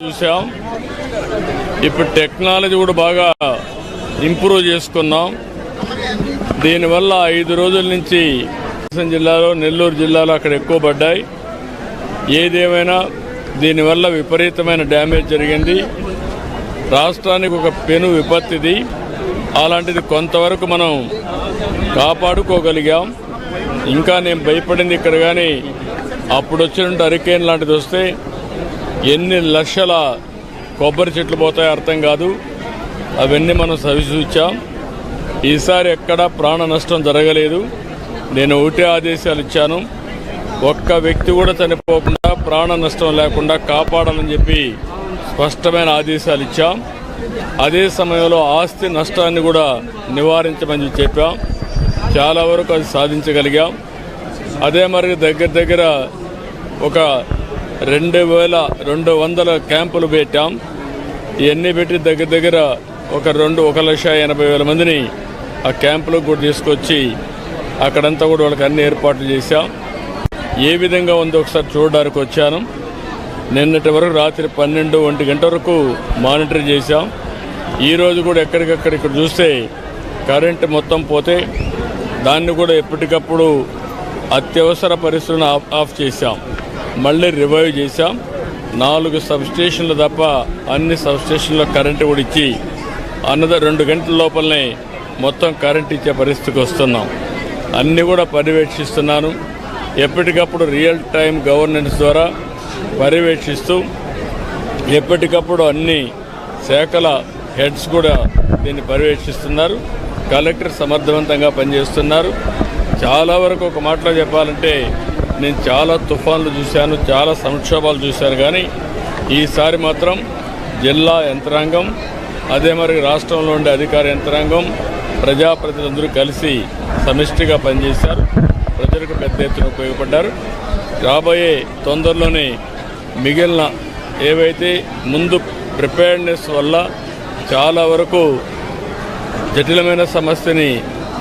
చూసాం ఇప్పుడు టెక్నాలజీ కూడా బాగా ఇంప్రూవ్ చేసుకున్నాం. దీనివల్ల ఐదు రోజుల నుంచి కృష్ణ జిల్లాలో నెల్లూరు జిల్లాలో అక్కడ ఎక్కువ పడ్డాయి. ఏదేమైనా దీనివల్ల విపరీతమైన డ్యామేజ్ జరిగింది. రాష్ట్రానికి ఒక పెను విపత్తిది. అలాంటిది కొంతవరకు మనం కాపాడుకోగలిగాం. ఇంకా నేను భయపడింది ఇక్కడ కానీ అప్పుడు వచ్చినట్టు హరికేన్ లాంటిది వస్తే ఎన్ని లక్షల కొబ్బరి చెట్లు పోతాయో అర్థం కాదు. అవన్నీ మనం సవిచూచాం ఈసారి ఎక్కడా ప్రాణ నష్టం జరగలేదు. నేను ఒకటే ఆదేశాలు ఇచ్చాను. ఒక్క వ్యక్తి కూడా చనిపోకుండా ప్రాణ నష్టం లేకుండా కాపాడాలని చెప్పి స్పష్టమైన ఆదేశాలు ఇచ్చాం. అదే సమయంలో ఆస్తి నష్టాన్ని కూడా నివారించమని చెప్పాం. చాలా వరకు అది సాధించగలిగాం. అదే మరి దగ్గర దగ్గర ఒక రెండు వేల రెండు వందల క్యాంపులు పెట్టాం. ఇవన్నీ పెట్టి దగ్గర దగ్గర ఒక రెండు ఒక లక్ష ఎనభై వేల మందిని ఆ క్యాంపులకు కూడా తీసుకొచ్చి అక్కడంతా కూడా వాళ్ళకి అన్ని ఏర్పాట్లు చేశాం. ఏ విధంగా ఉందో ఒకసారి చూడడానికి వచ్చాను. నిన్నటి వరకు రాత్రి పన్నెండు ఒంటి గంట వరకు మానిటర్ చేశాం. ఈరోజు కూడా ఎక్కడికక్కడ ఇక్కడ చూస్తే కరెంటు మొత్తం పోతే దాన్ని కూడా ఎప్పటికప్పుడు అత్యవసర పరిస్థితులను ఆఫ్ ఆఫ్ చేశాం. మళ్ళీ రివైవ్ చేశాం. నాలుగు సబ్స్టేషన్లు తప్ప అన్ని సబ్స్టేషన్లో కరెంటు కూడా ఇచ్చి అన్నద రెండు గంటల లోపలనే మొత్తం కరెంట్ ఇచ్చే పరిస్థితికి వస్తున్నాం. అన్నీ కూడా పర్యవేక్షిస్తున్నాను. ఎప్పటికప్పుడు రియల్ టైం గవర్నెన్స్ ద్వారా పర్యవేక్షిస్తూ ఎప్పటికప్పుడు అన్ని శాఖల హెడ్స్ కూడా దీన్ని పర్యవేక్షిస్తున్నారు. కలెక్టర్ సమర్థవంతంగా పనిచేస్తున్నారు. చాలా వరకు ఒక మాటలో చెప్పాలంటే నేను చాలా తుఫాన్లు చూశాను చాలా సంక్షోభాలు చూశాను కానీ ఈసారి మాత్రం జిల్లా యంత్రాంగం అదే మరి రాష్ట్రంలో ఉండే అధికార యంత్రాంగం ప్రజాప్రతినిధులందరూ కలిసి సమిష్టిగా పనిచేశారు. ప్రజలకు పెద్ద ఎత్తున ఉపయోగపడ్డారు. రాబోయే తొందరలోనే మిగిలిన ఏవైతే ముందు ప్రిపేర్నెస్ వల్ల చాలా వరకు జటిలమైన సమస్యని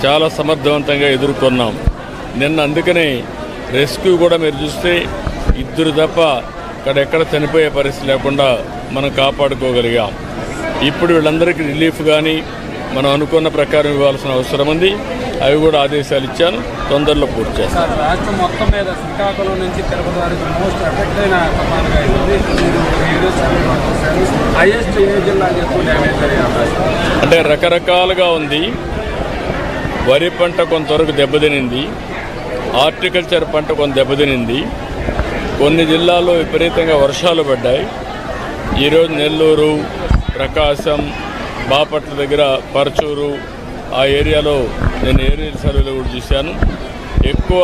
చాలా సమర్థవంతంగా ఎదుర్కొన్నాం. నిన్న అందుకనే రెస్క్యూ కూడా మీరు చూస్తే ఇద్దరు తప్ప అక్కడెక్కడ చనిపోయే పరిస్థితి లేకుండా మనం కాపాడుకోగలిగాం. ఇప్పుడు వీళ్ళందరికీ రిలీఫ్ కానీ మనం అనుకున్న ప్రకారం ఇవ్వాల్సిన అవసరం ఉంది. అవి కూడా ఆదేశాలు ఇచ్చాను. తొందరలో పూర్తి చేస్తాను సార్ రాష్ట్రం మొత్తం మీద శ్రీకాకుళం నుంచి తిరుపతి వరకు మోస్ట్ ఎఫెక్ట్ అయిన తుఫానుగా అయింది. హైయెస్ట్ ఏ జిల్లాకి ఎక్కువ డ్యామేజ్ అయ్యే అవకాశం ఉంది? అంటే రకరకాలుగా ఉంది. వరి పంట కొంతవరకు దెబ్బతినింది. హార్టికల్చర్ పంట కొంత దెబ్బతినింది. కొన్ని జిల్లాల్లో విపరీతంగా వర్షాలు పడ్డాయి. ఈరోజు నెల్లూరు ప్రకాశం బాపట్ల దగ్గర పరచూరు ఆ ఏరియాలో నేను ఏరియల్ సర్వేలో కూడా చూశాను. ఎక్కువ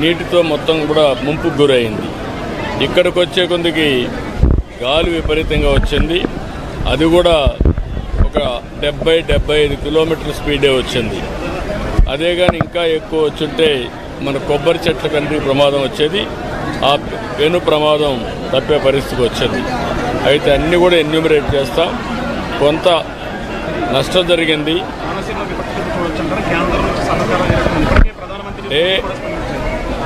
నీటితో మొత్తం కూడా ముంపుకు గురైంది. ఇక్కడికి వచ్చే కొందికి గాలి విపరీతంగా వచ్చింది. అది కూడా ఒక డెబ్బై డెబ్బై ఐదు కిలోమీటర్ల స్పీడే వచ్చింది. అదే కానీ ఇంకా ఎక్కువ వచ్చుంటే మన కొబ్బరి చెట్ల కంటే ప్రమాదం వచ్చేది. ఆ పెను ప్రమాదం తప్పే పరిస్థితికి వచ్చేది. అయితే అన్నీ కూడా ఎన్యూమరేట్ చేస్తాం. కొంత నష్టం జరిగింది. ఏ అంటే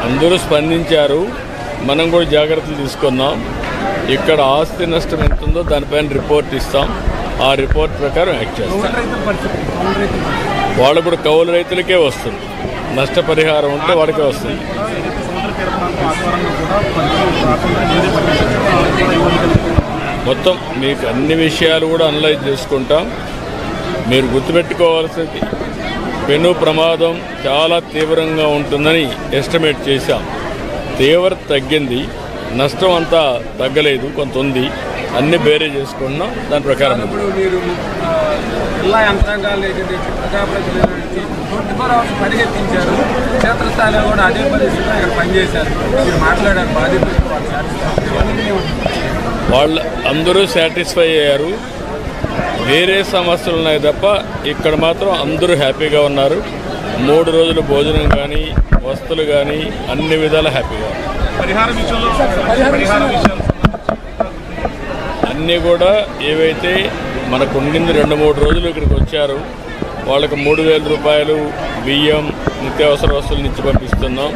అందరూ స్పందించారు. మనం కూడా జాగ్రత్తలు తీసుకున్నాం ఇక్కడ ఆస్తి నష్టం ఎంత ఉందో దానిపైన రిపోర్ట్ ఇస్తాం. ఆ రిపోర్ట్ ప్రకారం యాక్ట్ చేస్తాం. కౌలు వాళ్ళు ఇప్పుడు కౌలు రైతులకే వస్తుంది. నష్టపరిహారం ఉంటే వాడికే వస్తుంది. మొత్తం మీకు అన్ని విషయాలు కూడా అనలైజ్ చేసుకుంటాం. మీరు గుర్తుపెట్టుకోవాల్సింది పెను ప్రమాదం చాలా తీవ్రంగా ఉంటుందని ఎస్టిమేట్ చేశాం. తీవ్రత తగ్గింది నష్టం అంతా తగ్గలేదు కొంత ఉంది అన్ని బేరే చేసుకున్నాం దాని ప్రకారం ఇప్పుడు మీరు జిల్లా యంత్రాంగాలు ఏంటంటే ప్రజాప్రతినిధులకి ట్వంటీ ఫోర్ అవర్స్ పరిగెత్తించారు. క్షేత్రస్థాయిలో కూడా అదే పరిస్థితిలో ఇక్కడ పనిచేశారు. మీరు మాట్లాడారు బాధితులు వాళ్ళు అందరూ సాటిస్ఫై అయ్యారు. వేరే సమస్యలు ఉన్నాయి తప్ప ఇక్కడ మాత్రం అందరూ హ్యాపీగా ఉన్నారు. మూడు రోజులు భోజనం కానీ వస్తువులు కానీ అన్ని విధాలా హ్యాపీగా ఉన్నారు. పరిహార విషయంలో పరిహార విషయాలు అన్నీ కూడా ఏవైతే మనకు ఉండింది రెండు మూడు రోజులు ఇక్కడికి వచ్చారు వాళ్ళకి మూడు వేల రూపాయలు బియ్యం నిత్యావసర వస్తువులు ఇచ్చి పంపిస్తున్నాం.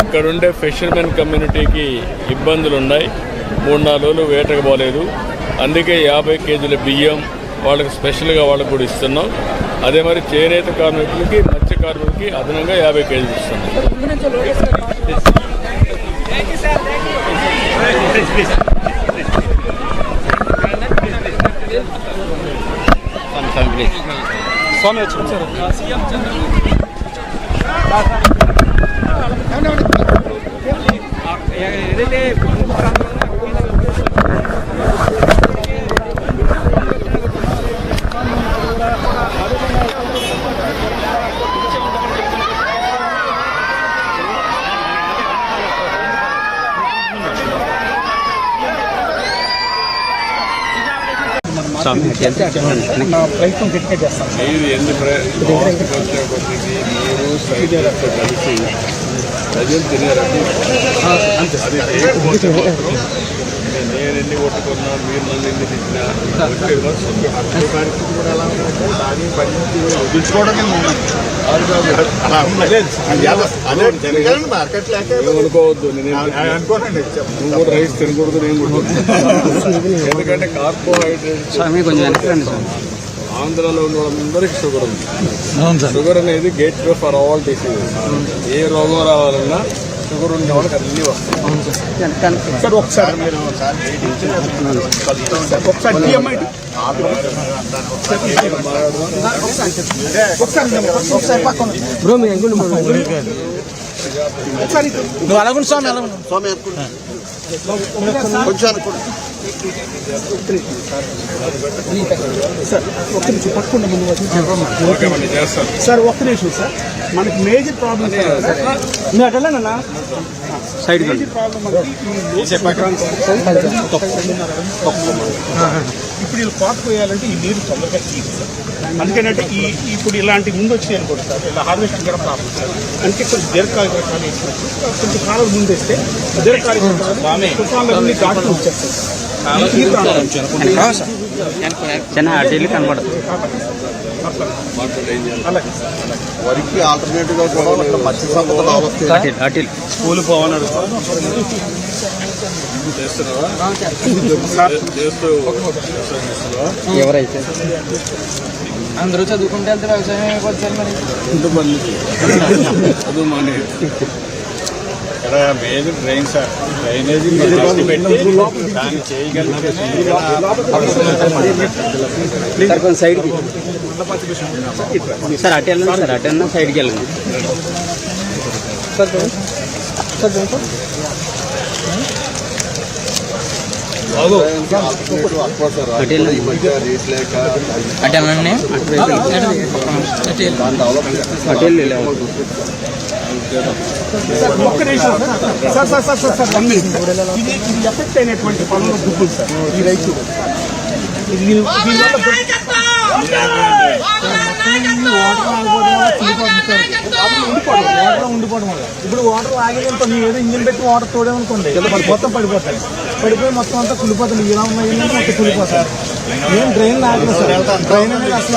ఇక్కడుండే ఫిషర్మెన్ కమ్యూనిటీకి ఇబ్బందులు ఉన్నాయి మూడు నాలుగు రోజులు వేటకు పోలేదు. అందుకే యాభై కేజీల బియ్యం వాళ్ళకి స్పెషల్గా వాళ్ళకి కూడా ఇస్తున్నాం. అదే మరి చేనేత కార్మికులకి మత్స్య కార్మికులకి అదనంగా యాభై కేజీలు ఇస్తున్నాం. સ્વામી એટલે ప్రయత్నం గట్టిగా చేస్తాం మీరు ఎన్ని కలిసి ప్రజలు మాత్రం నేను ఎన్ని కొట్టుకున్నా మీరు నన్ను ఎన్ని తిట్టినా వచ్చే విమర్శ మార్కెట్ లేక ఏం అనుకోవద్దు నేను అనుకోనండి నువ్వు కూడా రైస్ తినకూడదు నేను కూడా ఎందుకంటే కార్బోహైడ్రేట్స్ ఆంధ్రాలో ఉన్న వాళ్ళందరికీ షుగర్ ఉంది. అవును సార్. షుగర్ అనేది gateway for all diseases. ఏ రోగం రావాలన్నా షుగర్ ఉన్న వాళ్ళకి అన్ని వస్తాయి. సార్. ఒకసారి మీరు ఒకసారి బ్రో మీ ఒకసారి నువ్వు అలాగుండి స్వామి అలా స్వామి కొంచెం అనుకోండి సార్ ఒక్క నిమిషం పట్టుకుంటే ముందు సార్ ఒక్క నిమిషం సార్ మనకి మేజర్ ప్రాబ్లం మీరు సైడ్ ప్రాబ్లం మనకి ఈ ఇప్పుడు వీళ్ళు పాత పోయాలంటే ఈ నీరు తొందరగా సార్. అందుకేనంటే ఈ ఇప్పుడు ఇలాంటి ముందు వచ్చినాయి అనుకోండి సార్ ఇలా హార్వెస్టింగ్ కూడా ప్రాబ్లం సార్. అందుకే కొంచెం దీర్ఘకాలిక కొంచెం కాలం ముందు వేస్తే దీర్ఘకాలిక తుఫాన్లన్నీ దాటుతూ వచ్చేస్తాయి చిన్న అటు అలాగే వరికి ఆల్టర్నేటివ్గా కూడా మత్స్య సంపదలు స్కూల్ పోవన్నాడు ఎవరైతే? అందరూ చదువుకుంటే వెళ్తే వ్యవసాయం అయిపోతుంది మరి. చదువు ఇక్కడ మెయిన్ డ్రైన్ సార్? డ్రైనేజీ దాన్ని కొంచెం సైడ్కి సార్ అటు వెళ్ళండి సార్ అటు వెళ్ళినా సైడ్కి వెళ్ళండి. అటు వెళ్ళండి. ఈ మధ్య రేట్ లేక అటు వెళ్ళండి. వెళ్ళి ఒక్క నిమిషం sir. Sir sir sir sir ఇది ఇది ఎఫెక్ట్ అయినటువంటి పనులు దుబ్బులు సార్ ఈ రైతు. ఇది వాటర్ ఉండిపోవడం వల్ల. ఇప్పుడు వాటర్ ఆగేదంతో నీ ఏదో ఇంజిన్ పెట్టి వాటర్ తోడేమనుకోండి మొత్తం పడిపోతాయి. పడిపోయి మొత్తం అంతా కులిపోతుంది ఇలా ఉన్నాయి మొత్తం కులిపోతాయి ఏం డ్రైన్ ఆగలేదు సార్. డ్రైన్ అనేది అసలు